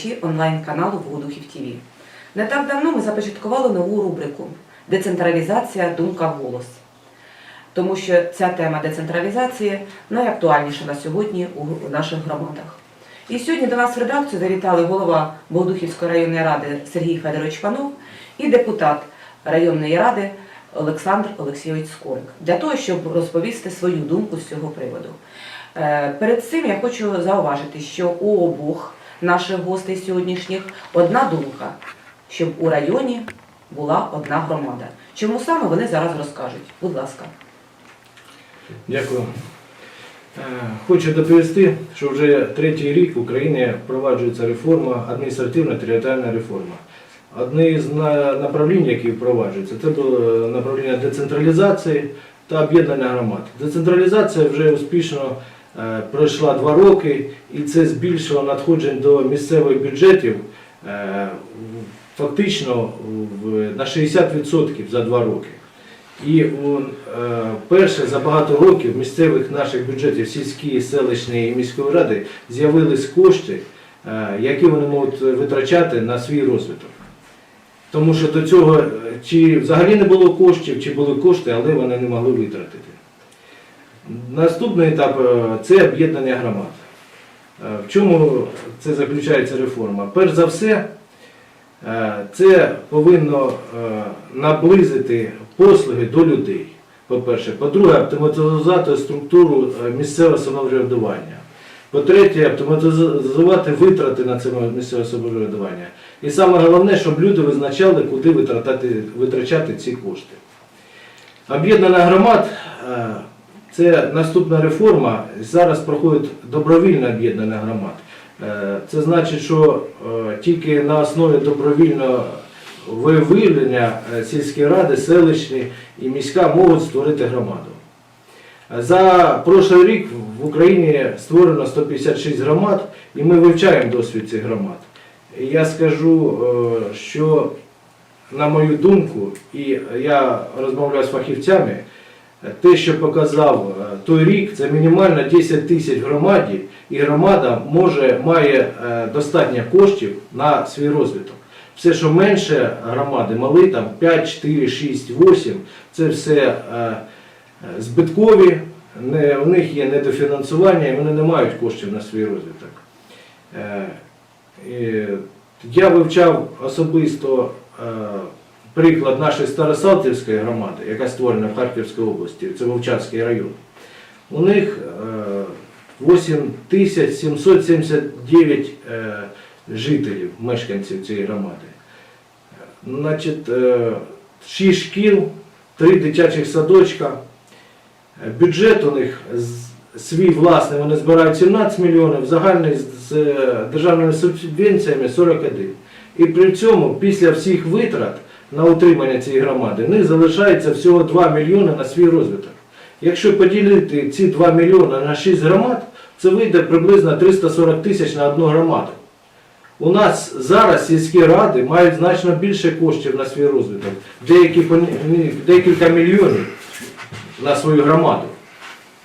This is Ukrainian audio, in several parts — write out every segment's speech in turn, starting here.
глядачі онлайн-каналу Богодухів ТВ. Не так давно ми започаткували нову рубрику Децентралізація думка голос. Тому що ця тема децентралізації найактуальніша на сьогодні у наших громадах. І сьогодні до нас в редакцію завітали голова Богодухівської районної ради Сергій Федорович Панов і депутат районної ради Олександр Олексійович Скорик для того, щоб розповісти свою думку з цього приводу. Е, Перед цим я хочу зауважити, що у обох наших гостей сьогоднішніх одна думка, щоб у районі була одна громада. Чому саме вони зараз розкажуть? Будь ласка. Дякую. Е, Хочу доповісти, що вже третій рік в Україні впроваджується реформа, адміністративно-територіальна реформа. Одне з на- направлень, які впроваджуються, це було направлення децентралізації та об'єднання громад. Децентралізація вже успішно е, пройшла два роки, і це збільшило надходжень до місцевих бюджетів е, фактично на 60% за два роки. І е, перше за багато років місцевих наших бюджетів сільської, селищної і міської ради з'явились кошти, е, які вони можуть витрачати на свій розвиток. Тому що до цього е, чи взагалі не було коштів, чи були кошти, але вони не могли витратити. Наступний етап е, це об'єднання громад. Е, В чому це заключається реформа? Перш за все, Е, Це повинно наблизити послуги до людей. По-перше, по-друге, автоматизувати структуру місцевого самоврядування. По-третє, автоматизувати витрати на це місцеве самоврядування. І саме головне, щоб люди визначали, куди витрачати ці кошти. Об'єднана громад це наступна реформа. Зараз проходить добровільне об'єднання громад. Е, Це значить, що е, тільки на основі добровільного виявлення е, сільські ради, селищні і міська можуть створити громаду. За прошлий рік в Україні створено 156 громад, і ми вивчаємо досвід цих громад. Я скажу, що на мою думку, і я розмовляю з фахівцями, те, що показав е, той рік, це мінімально 10 тисяч громаді, і громада може, має е, достатньо коштів на свій розвиток. Все, що менше громади, мали там 5, 4, 6, 8, це все е, збиткові, не, у них є недофінансування і вони не мають коштів на свій розвиток. Я вивчав особисто приклад нашої Старосалтівської громади, яка створена в Харківській області, це Вовчанський район. У них е, 8779 е, жителів, мешканців цієї громади. Значить, е, 6 шкіл, 3 дитячих садочка. Е, Бюджет у них свій власний, вони збирають 17 мільйонів, загальний з- е, державними субвенціями 41. І при цьому після всіх витрат на утримання цієї громади в них залишається всього 2 мільйони на свій розвиток. Якщо поділити ці 2 мільйони на 6 громад, це вийде приблизно 340 тисяч на одну громаду. У нас зараз сільські ради мають значно більше коштів на свій розвиток, деякі, декілька мільйонів на свою громаду.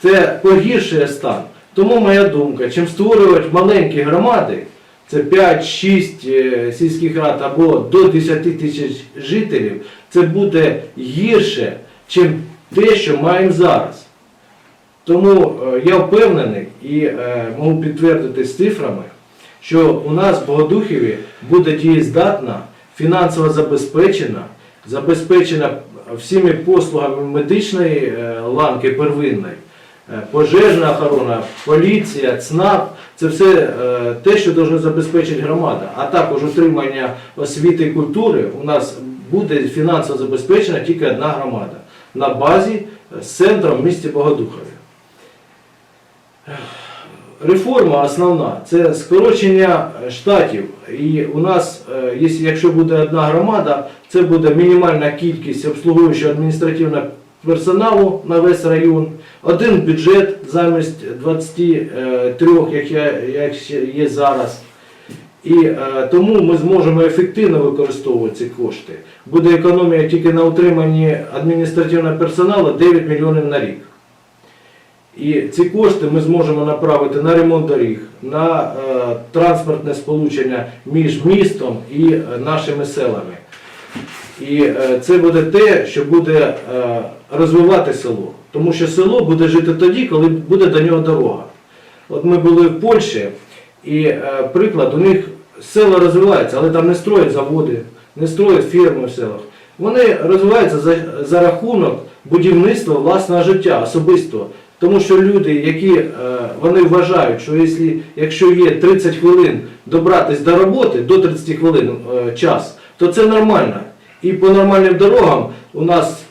Це погіршує стан. Тому моя думка, чим створювати маленькі громади, це 5-6 е, сільських рад або до 10 тисяч жителів, це буде гірше, ніж те, що маємо зараз. Тому е, я впевнений і е, можу підтвердити з цифрами, що у нас в Богодухові буде дієздатна, фінансово забезпечена, забезпечена всіми послугами медичної ланки первинної, пожежна охорона, поліція, ЦНАП. Це все е, те, що повинна забезпечити громада. А також утримання освіти і культури у нас буде фінансово забезпечена тільки одна громада на базі е, з центром в місті Богодухові. Реформа основна це скорочення е, штатів. І у нас, е, якщо буде одна громада, це буде мінімальна кількість обслуговуючого адміністративного персоналу на весь район, один бюджет замість 23, як, я- як є зараз. І е, тому ми зможемо ефективно використовувати ці кошти. Буде економія тільки на утриманні адміністративного персоналу 9 мільйонів на рік. І ці кошти ми зможемо направити на ремонт доріг, на е, транспортне сполучення між містом і е, нашими селами. І е, це буде те, що буде е, розвивати село. Тому що село буде жити тоді, коли буде до нього дорога. От ми були в Польщі, і е, приклад, у них села розвиваються, але там не строять заводи, не строять фірми в селах. Вони розвиваються за, за рахунок будівництва власного життя, особистого. Тому що люди, які е, вони вважають, що якщо, є 30 хвилин добратись до роботи, до 30 хвилин е, час, то це нормально. І по нормальним дорогам у нас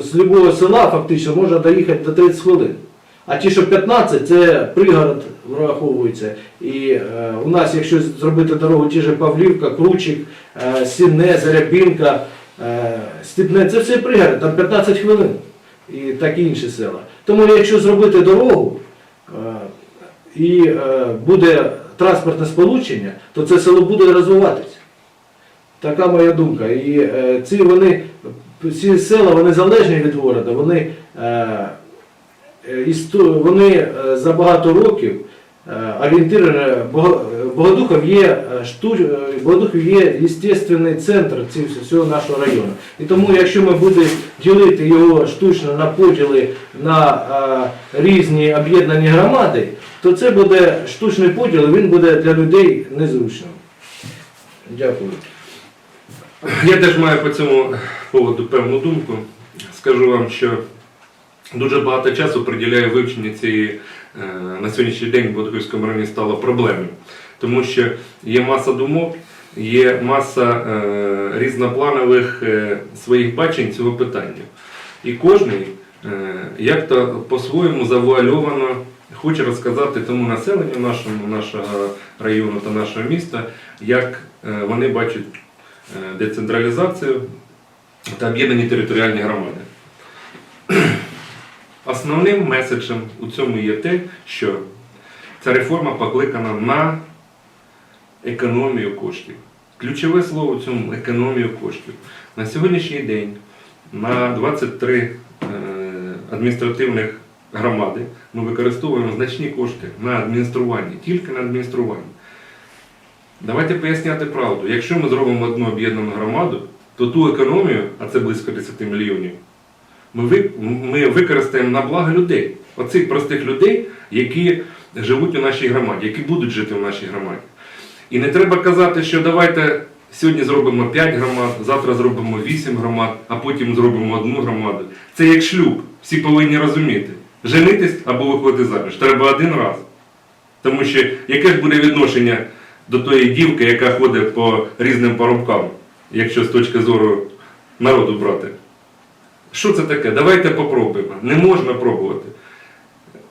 з любого села фактично можна доїхати до 30 хвилин. А ті, що 15, це пригород враховується. І е, у нас, якщо зробити дорогу, ті ж Павлівка, Кручик, е, Сінне, Зарябінка, е, Степне, це все пригород, там 15 хвилин. І так і інші села. Тому якщо зробити дорогу е, і е, буде транспортне сполучення, то це село буде розвиватися. Така моя думка. І е, ці вони, ці села вони залежні від города, вони, е, е, вони е, за багато років орієнтировані, Бого- Богодухов є, Богодухов є естественний центр всього нашого району. І тому, якщо ми будемо ділити його штучно на поділи на різні об'єднані громади, то це буде штучний поділ, і він буде для людей незручним. Дякую. Я теж маю по цьому поводу певну думку. Скажу вам, що дуже багато часу приділяю вивченню цієї е, на сьогоднішній день в Бодохівському районі стало проблемою. Тому що є маса думок, є маса е, різнопланових е, своїх бачень цього питання. І кожний е, як-то по-своєму завуальовано хоче розказати тому населенню нашому, нашого району та нашого міста, як вони бачать децентралізацію та об'єднані територіальні громади. Основним меседжем у цьому є те, що ця реформа покликана на економію коштів. Ключове слово в цьому економію коштів. На сьогоднішній день на 23 е, адміністративних громади ми використовуємо значні кошти на адміністрування, тільки на адміністрування. Давайте поясняти правду. Якщо ми зробимо одну об'єднану громаду, то ту економію, а це близько 10 мільйонів, ми, використаємо на благо людей. Оцих простих людей, які живуть у нашій громаді, які будуть жити в нашій громаді. І не треба казати, що давайте сьогодні зробимо 5 громад, завтра зробимо 8 громад, а потім зробимо одну громаду. Це як шлюб. Всі повинні розуміти. Женитись або виходити заміж. Треба один раз. Тому що яке ж буде відношення до тої дівки, яка ходить по різним парубкам, якщо з точки зору народу брати? Що це таке? Давайте попробуємо. Не можна пробувати.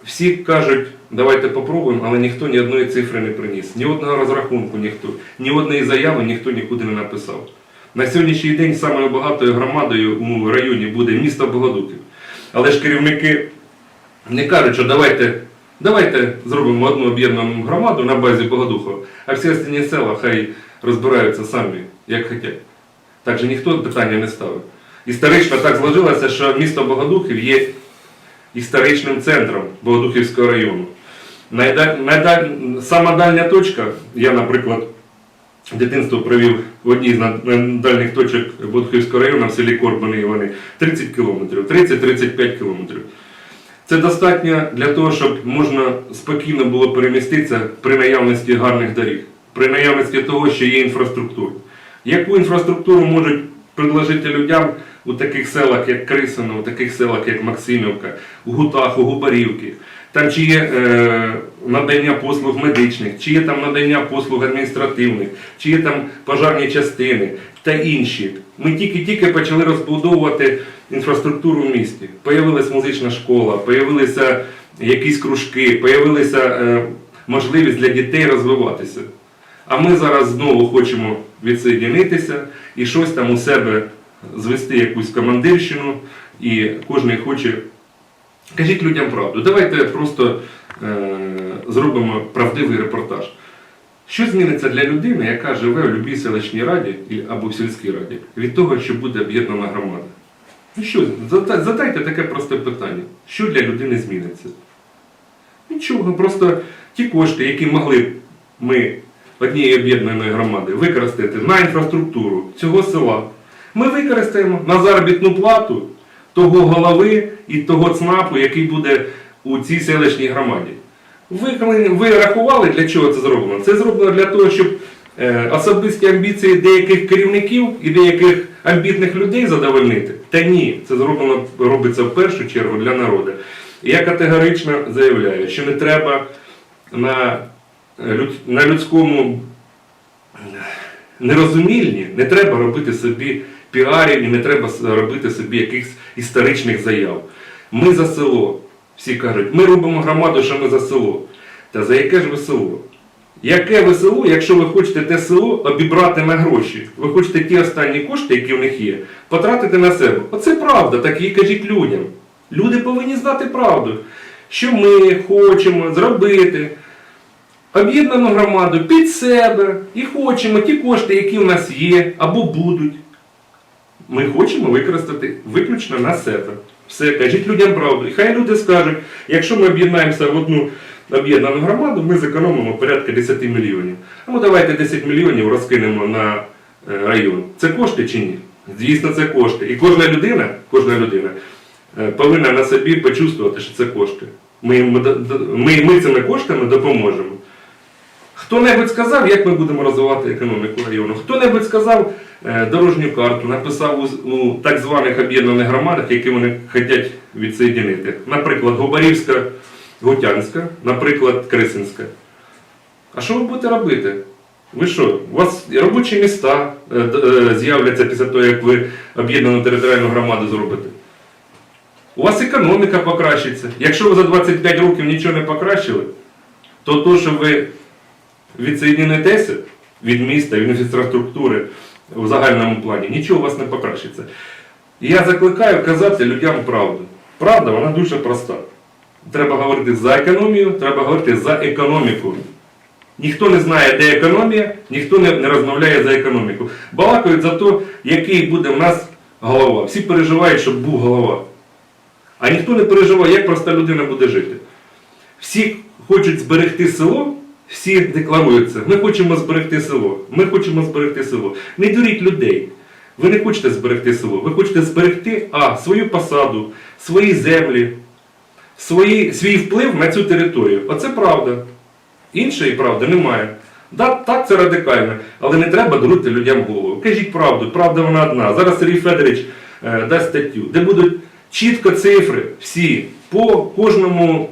Всі кажуть, давайте попробуємо, але ніхто ні одної цифри не приніс, ні одного розрахунку ніхто, ні одної заяви ніхто нікуди не написав. На сьогоднішній день самою багатою громадою у районі буде місто Богодуків. Але ж керівники не кажуть, що давайте, давайте зробимо одну об'єднану громаду на базі Богодухова, а всі останні села хай розбираються самі, як хочуть. Так же ніхто питання не ставив. Історично так зложилося, що місто Богодухів є історичним центром Богодухівського району. Найда... Сама дальня точка, я, наприклад, дитинство провів в одній з дальніх точок Богодухівського району в селі Корбани Івани 30 кілометрів, 30-35 кілометрів. Це достатньо для того, щоб можна спокійно було переміститися при наявності гарних доріг, при наявності того, що є інфраструктура. Яку інфраструктуру можуть предложити людям у таких селах, як Крисино, у таких селах, як Максимівка, у Гутах, у Губарівці? Там чи є е, надання послуг медичних, чи є там надання послуг адміністративних, чи є там пожарні частини та інші. Ми тільки-тільки почали розбудовувати інфраструктуру в місті. Появилась музична школа, появилися якісь кружки, появилася е, можливість для дітей розвиватися. А ми зараз знову хочемо відсоєдинитися і щось там у себе звести якусь командирщину, і кожен хоче. Кажіть людям правду. Давайте просто е, зробимо правдивий репортаж. Що зміниться для людини, яка живе в будь-якій селищній раді або в сільській раді, від того, що буде об'єднана громада? Ну що, задайте таке просте питання. Що для людини зміниться? Нічого, просто ті кошти, які могли б ми однієї об'єднаної громади використати на інфраструктуру цього села, ми використаємо на заробітну плату того голови і того ЦНАПу, який буде у цій селищній громаді. Ви, ви рахували, для чого це зроблено? Це зроблено для того, щоб е, особисті амбіції деяких керівників і деяких амбітних людей задовольнити. Та ні, це зроблено робиться в першу чергу для народу. Я категорично заявляю, що не треба на, е, на людському нерозумінні, не треба робити собі піарів і не треба робити собі якихось історичних заяв. Ми за село. Всі кажуть, ми робимо громаду, що ми за село. Та за яке ж ви село? Яке ви село, якщо ви хочете те село обібрати на гроші? Ви хочете ті останні кошти, які в них є, потратити на себе. Оце правда, так і кажіть людям. Люди повинні знати правду, що ми хочемо зробити об'єднану громаду під себе і хочемо ті кошти, які в нас є або будуть. Ми хочемо використати виключно на себе. Все, кажіть людям правду. І хай люди скажуть, якщо ми об'єднаємося в одну об'єднану громаду, ми зекономимо порядка 10 мільйонів. Ну давайте 10 мільйонів розкинемо на е, район. Це кошти чи ні? Звісно, це кошти. І кожна людина, кожна людина е, повинна на собі почувствувати, що це кошти. Ми, ми, ми цими коштами допоможемо. Хто-небудь сказав, як ми будемо розвивати економіку району? Хто-небудь сказав дорожню карту, написав у, у так званих об'єднаних громадах, які вони хочуть відсоєдинити. Наприклад, Губарівська, Гутянська, наприклад, Крисинська. А що ви будете робити? Ви що? У вас робочі міста е, е, з'являться після того, як ви об'єднану територіальну громаду зробите. У вас економіка покращиться. Якщо ви за 25 років нічого не покращили, то то, що ви відсоєднитеся від міста, від інфраструктури в загальному плані, нічого у вас не покращиться. Я закликаю казати людям правду. Правда, вона дуже проста. Треба говорити за економію, треба говорити за економіку. Ніхто не знає, де економія, ніхто не, не розмовляє за економіку. Балакають за те, який буде в нас голова. Всі переживають, щоб був голова. А ніхто не переживає, як проста людина буде жити. Всі хочуть зберегти село, всі декларуються. Ми хочемо зберегти село. Ми хочемо зберегти село. Не дуріть людей. Ви не хочете зберегти село. Ви хочете зберегти а, свою посаду, свої землі, свої, свій вплив на цю територію. Оце правда. Іншої правди немає. Да, так, це радикально, але не треба дурити людям голову. Кажіть правду, правда вона одна. Зараз Сергій Федорович е, дасть статтю, де будуть чітко цифри всі по кожному,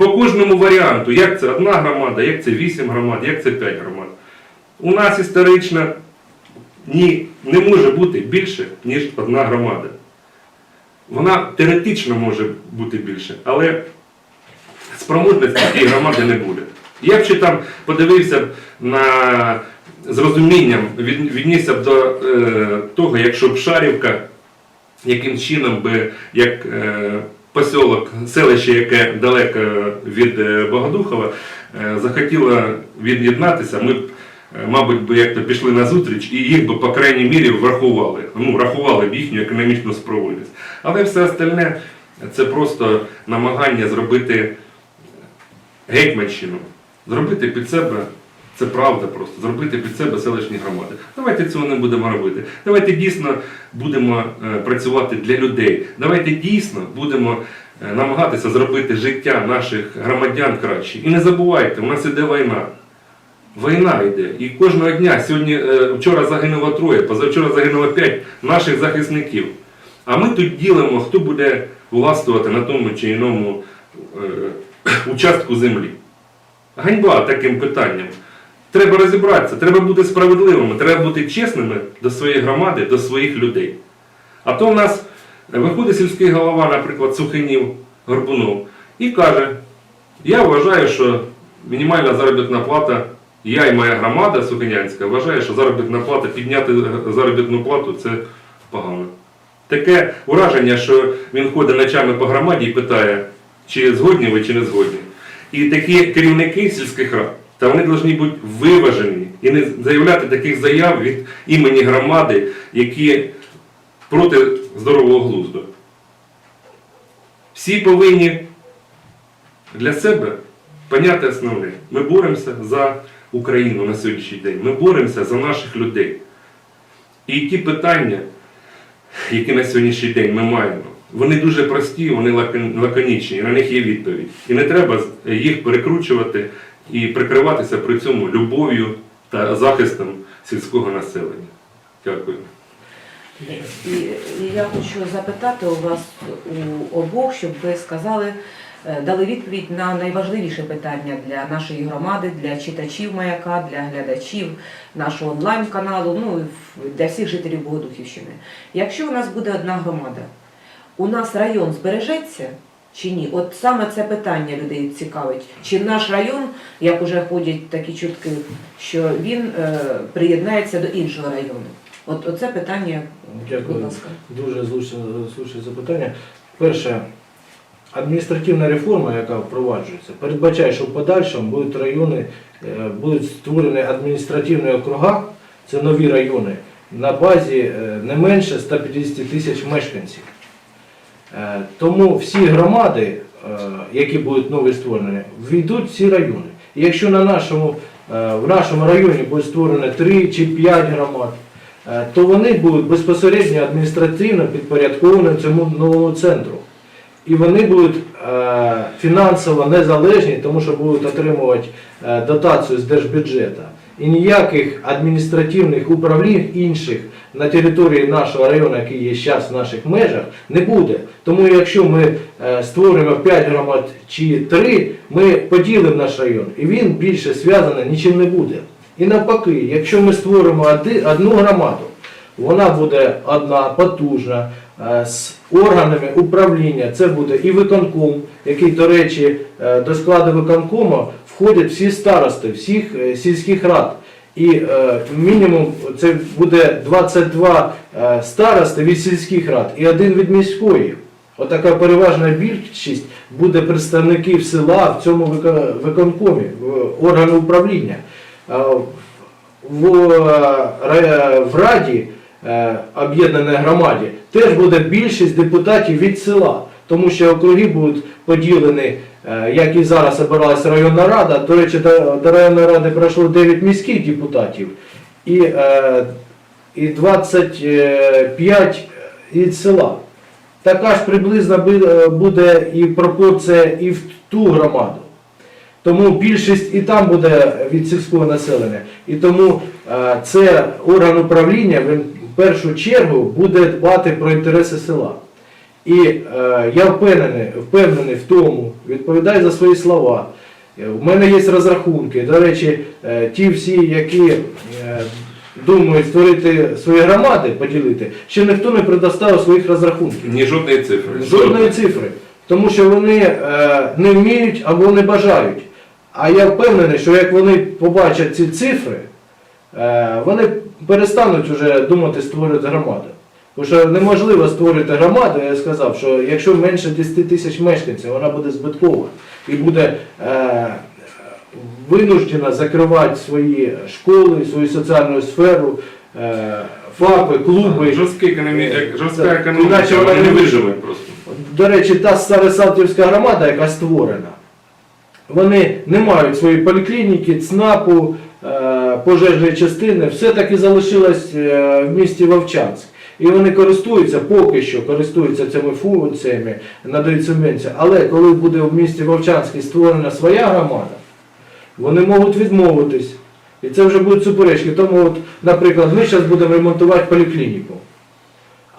по кожному варіанту, як це одна громада, як це вісім громад, як це п'ять громад. У нас історично ні, не може бути більше, ніж одна громада. Вона теоретично може бути більше, але спроможності цієї громади не буде. Я б ще там подивився на з розумінням, від- віднісся б до е, того, якщо б Шарівка яким чином би як е, посілок, селище, яке далеко від е, Богодухова, е, захотіло від'єднатися, ми б, е, мабуть, би як-то пішли на зустріч і їх би, по крайній мірі, врахували. Ну, рахували б їхню економічну справедливість. Але все остальне це просто намагання зробити гетьманщину, зробити під себе. Це правда просто зробити під себе селищні громади. Давайте цього не будемо робити. Давайте дійсно будемо е, працювати для людей. Давайте дійсно будемо е, намагатися зробити життя наших громадян краще. І не забувайте, у нас іде війна. Війна йде. І кожного дня, сьогодні, е, вчора загинуло троє, позавчора загинуло п'ять наших захисників. А ми тут ділимо, хто буде властвувати на тому чи іному участку землі. Ганьба таким питанням. Треба розібратися, треба бути справедливими, треба бути чесними до своєї громади, до своїх людей. А то в нас виходить сільський голова, наприклад, Сухинів Горбунов, і каже: я вважаю, що мінімальна заробітна плата, я і моя громада Сухинянська вважає, що заробітна плата, підняти заробітну плату це погано. Таке ураження, що він ходить ночами по громаді і питає, чи згодні ви, чи не згодні. І такі керівники сільських рад, та вони повинні бути виважені і не заявляти таких заяв від імені громади, які проти здорового глузду. Всі повинні для себе поняти основне. Ми боремося за Україну на сьогоднішній день. Ми боремося за наших людей. І ті питання, які на сьогоднішній день ми маємо, вони дуже прості, вони лаконічні, на них є відповідь. І не треба їх перекручувати і прикриватися при цьому любов'ю та захистом сільського населення. Дякую. Я хочу запитати у вас у обох, щоб ви сказали, е, дали відповідь на найважливіше питання для нашої громади, для читачів маяка, для глядачів нашого онлайн-каналу, ну для всіх жителів Богодухівщини. Якщо у нас буде одна громада, у нас район збережеться чи ні? От саме це питання людей цікавить. Чи наш район, як уже ходять такі чутки, що він е, приєднається до іншого району? От оце питання, будь Дякую. ласка. Дуже слушне запитання. Перше, адміністративна реформа, яка впроваджується, передбачає, що в подальшому будуть райони, е, будуть створені адміністративні округа, це нові райони, на базі е, не менше 150 тисяч мешканців. Е, Тому всі громади, е, які будуть нові створені, війдуть в ці райони. І якщо на нашому, е, в нашому районі буде створено 3 чи 5 громад, то вони будуть безпосередньо адміністративно підпорядковані цьому новому центру. І вони будуть фінансово незалежні, тому що будуть отримувати дотацію з держбюджету. І ніяких адміністративних управлінь інших на території нашого району, який є зараз в наших межах, не буде. Тому якщо ми е, створимо 5 громад чи 3, ми поділимо наш район, і він більше зв'язаний нічим не буде. І навпаки, якщо ми створимо одну громаду, вона буде одна, потужна, е, з органами управління. Це буде і виконком, який, до речі, е, до складу виконкому входять всі старости, всіх сільських рад. І е, мінімум це буде 22 е, старости від сільських рад і один від міської. Отака переважна більшість буде представників села в цьому виконкомі, в органи управління. Е, в, е, в Раді е, об'єднаної громаді теж буде більшість депутатів від села, тому що округи будуть поділені, е, як і зараз обиралася районна рада. До речі, до, районної ради пройшло 9 міських депутатів і, е, і 25 від села. Така ж приблизно е, буде і пропорція і в ту громаду. Тому більшість і там буде від сільського населення. І тому е, це орган управління в першу чергу буде дбати про інтереси села. І е, я впевнений, впевнений в тому, відповідаю за свої слова. Е, У мене є розрахунки. До речі, е, ті всі, які е, думають створити свої громади, поділити, ще ніхто не предоставив своїх розрахунків. Ні жодної цифри. Жодної цифри. Тому що вони е, не вміють або не бажають. А я впевнений, що як вони побачать ці цифри, е, вони перестануть вже думати створити громаду. Тому що неможливо створити громаду, я сказав, що якщо менше 10 тисяч мешканців, вона буде збиткова і буде е, винуждена закривати свої школи, свою соціальну сферу, е, ФАПи, клуби. Жорстка економія, Е, жорстка економіка, Іначе вона вона не виживе просто. До речі, та Старосалтівська громада, яка створена, вони не мають своєї поліклініки, ЦНАПу, е, пожежної частини, все таки залишилось е, в місті Вовчанськ. І вони користуються, поки що користуються цими функціями, надають субвенцію. Але коли буде в місті Вовчанській створена своя громада, вони можуть відмовитись. І це вже будуть суперечки. Тому, от, наприклад, ми зараз будемо ремонтувати поліклініку,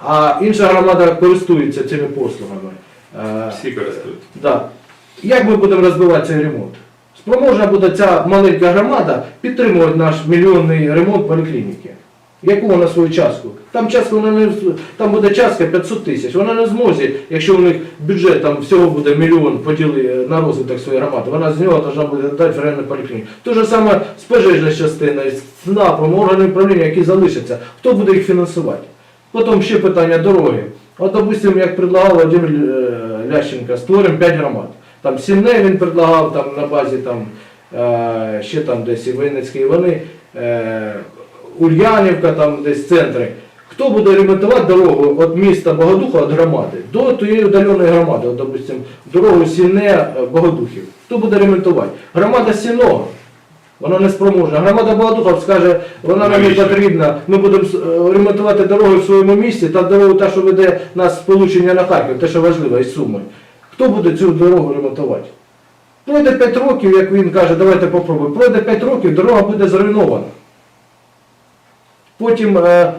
а інша громада користується цими послугами. Е, Всі користуються. Да. Як ми будемо розбивати цей ремонт? Спроможна буде ця маленька громада підтримувати наш мільйонний ремонт поліклініки. Яку вона свою частку? Там частку вона не там буде частка 500 тисяч. Вона не зможе, якщо у них бюджет там всього буде мільйон поділи на розвиток своєї громади, вона з нього повинна буде дати районну поліклініку. Те ж саме з пожежною частиною, з ЦНАПом, органами управління, які залишаться. Хто буде їх фінансувати? Потім ще питання дороги. От, допустимо, як предлагав Володимир е, Лященко, створимо 5 громад. Там Сімне він предлагав там, на базі там, е, ще там десь і Винницький, вони, е, Ульянівка, там десь центри. Хто буде ремонтувати дорогу від міста Богодуха, від громади, до тієї удаленої громади, от, допустим, дорогу Сіне е, Богодухів. Хто буде ремонтувати? Громада Сіного. Вона не спроможна. Громада Богодухов скаже, вона нам не потрібна. Ми будемо е, ремонтувати дороги в своєму місті, та дорогу, та, що веде нас сполучення на Харків, те, що важливо, із Суми. Хто буде цю дорогу ремонтувати? Пройде 5 років, як він каже, давайте попробуємо. Пройде 5 років, дорога буде зруйнована. Потім е,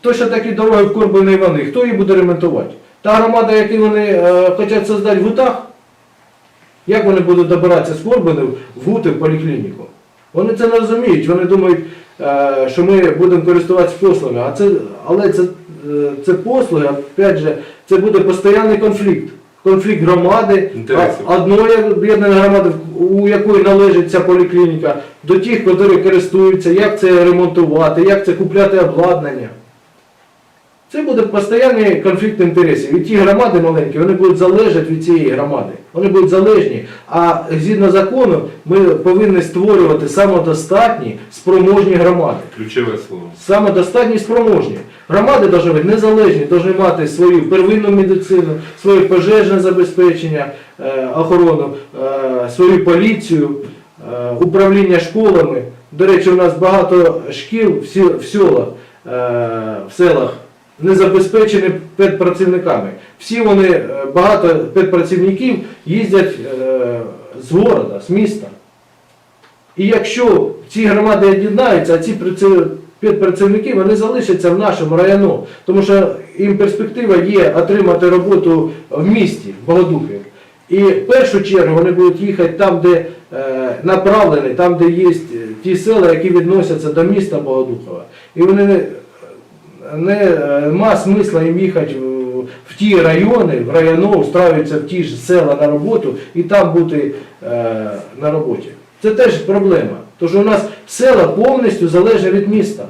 точно такі дороги в Корбини і Івани. Хто її буде ремонтувати? Та громада, яку вони е, хочуть создати в Гутах, як вони будуть добиратися з Корбини в Гути в поліклініку? Вони це не розуміють, вони думають, е, що ми будемо користуватися послугами, а це, але це, це послуги, опять же, це буде постійний конфлікт. Конфлікт громади, Інтересів. одної об'єднаної громади, у якої належить ця поліклініка, до тих, які користуються, як це ремонтувати, як це купляти обладнання. Це буде постійний конфлікт інтересів. І ті громади маленькі, вони будуть залежати від цієї громади. Вони будуть залежні. А згідно закону, ми повинні створювати самодостатні, спроможні громади. Ключове слово. Самодостатні спроможні. Громади повинні бути незалежні, повинні мати свою первинну медицину, своє пожежне забезпечення, е, охорону, е, свою поліцію, е, управління школами. До речі, у нас багато шкіл в, селах, в селах не забезпечені педпрацівниками. Всі вони, е, багато педпрацівників їздять е, з города, з міста. І якщо ці громади об'єднаються, а ці підпрацівники вони залишаться в нашому району, тому що їм перспектива є отримати роботу в місті, в Богодухові. І в першу чергу вони будуть їхати там, де е, направлені, там, де є ті села, які відносяться до міста Богодухова. І вони не, е, ма смисла їм їхати в, в ті райони, в районо, устраюватися в ті ж села на роботу і там бути е, на роботі. Це теж проблема. Тому що у нас села повністю залежать від міста.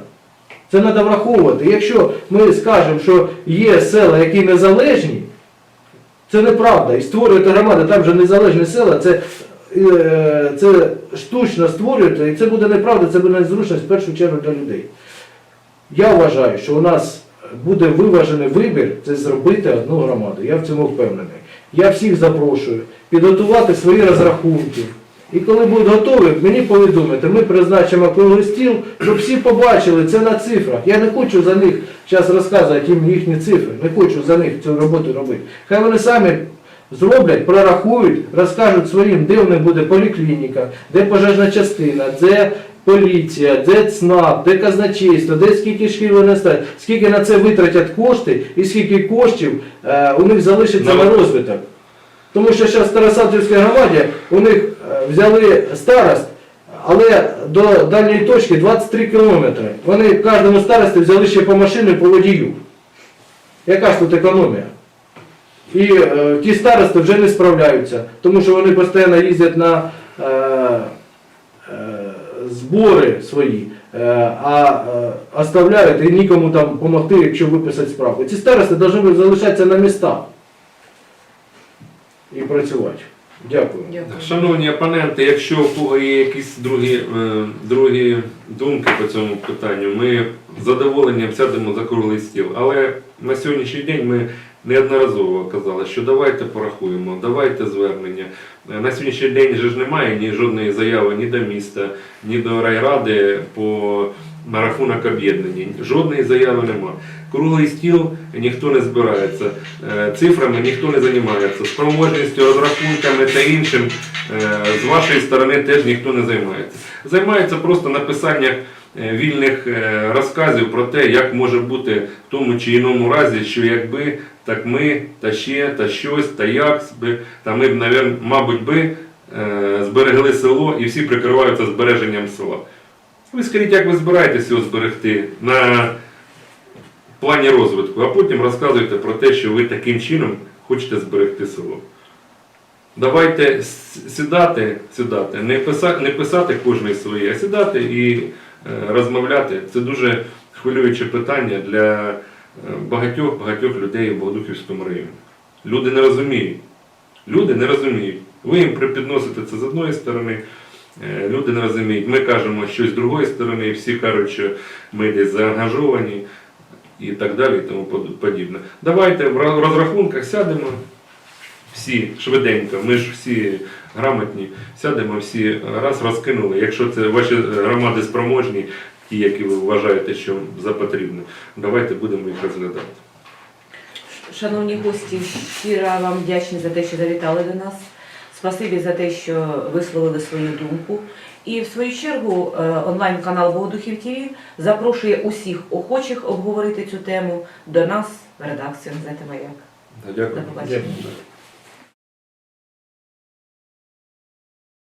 Це треба враховувати. Якщо ми скажемо, що є села, які незалежні, це неправда. І створюєте громади, там же незалежні села, це, е, це штучно створюєте, і це буде неправда, це буде незручність в першу чергу для людей. Я вважаю, що у нас буде виважений вибір це зробити одну громаду. Я в цьому впевнений. Я всіх запрошую підготувати свої розрахунки. І коли будуть готові, мені повідомити, ми призначимо круглий стіл, щоб всі побачили це на цифрах. Я не хочу за них зараз розказувати їм їхні цифри, не хочу за них цю роботу робити. Хай вони самі зроблять, прорахують, розкажуть своїм, де в них буде поліклініка, де пожежна частина, де поліція, де ЦНАП, де казначейство, де скільки шкіл вони ставлять, скільки на це витратять кошти і скільки коштів е, у них залишиться на розвиток. Тому що зараз в громаді у них е, взяли старост, але до дальньої точки 23 кілометри. Вони кожному старості взяли ще по машині по водію. Яка ж тут економія? І е, ті старости вже не справляються, тому що вони постійно їздять на е, збори свої, е, а е, оставляють і нікому там допомогти, якщо виписати справку. Ці старости повинні залишатися на містах і працювати. Дякую. Дякую. Шановні опоненти, якщо у кого є якісь другі, е, другі думки по цьому питанню, ми з задоволенням сядемо за круглий стіл. Але на сьогоднішній день ми неодноразово казали, що давайте порахуємо, давайте звернення. Е, На сьогоднішній день же ж немає ні жодної заяви ні до міста, ні до райради по на рахунок об'єднання. Жодної заяви нема. Круглий стіл ніхто не збирається, е, цифрами ніхто не займається, спроможністю, розрахунками та іншим е, з вашої сторони теж ніхто не займається. Займається просто написанням вільних розказів про те, як може бути в тому чи іному разі, що якби, так ми, та ще, та щось, та як та ми б, мабуть, би е, зберегли село і всі прикриваються збереженням села. Ви скажіть, як ви збираєтесь його зберегти на плані розвитку, а потім розказуйте про те, що ви таким чином хочете зберегти село. Давайте сідати, сідати, не писати, не писати кожний своє, а сідати і е, розмовляти. Це дуже хвилююче питання для е, багатьох багатьох людей в Богодухівському районі. Люди не розуміють. Люди не розуміють. Ви їм припідносите це з одної сторони, е, люди не розуміють. Ми кажемо щось з другої сторони, і всі кажуть, що ми десь заангажовані. і так далі, і тому подібне. Давайте в розрахунках сядемо всі швиденько, ми ж всі грамотні, сядемо всі раз розкинули. Якщо це ваші громади спроможні, ті, які ви вважаєте, що за потрібне, давайте будемо їх розглядати. Шановні гості, щиро вам вдячні за те, що завітали до нас. Спасибі за те, що висловили свою думку. І в свою чергу е, онлайн-канал Богодухів ТВ запрошує усіх охочих обговорити цю тему до нас в редакцію. Знаєте, як. Дякую. До побачення. Дякую.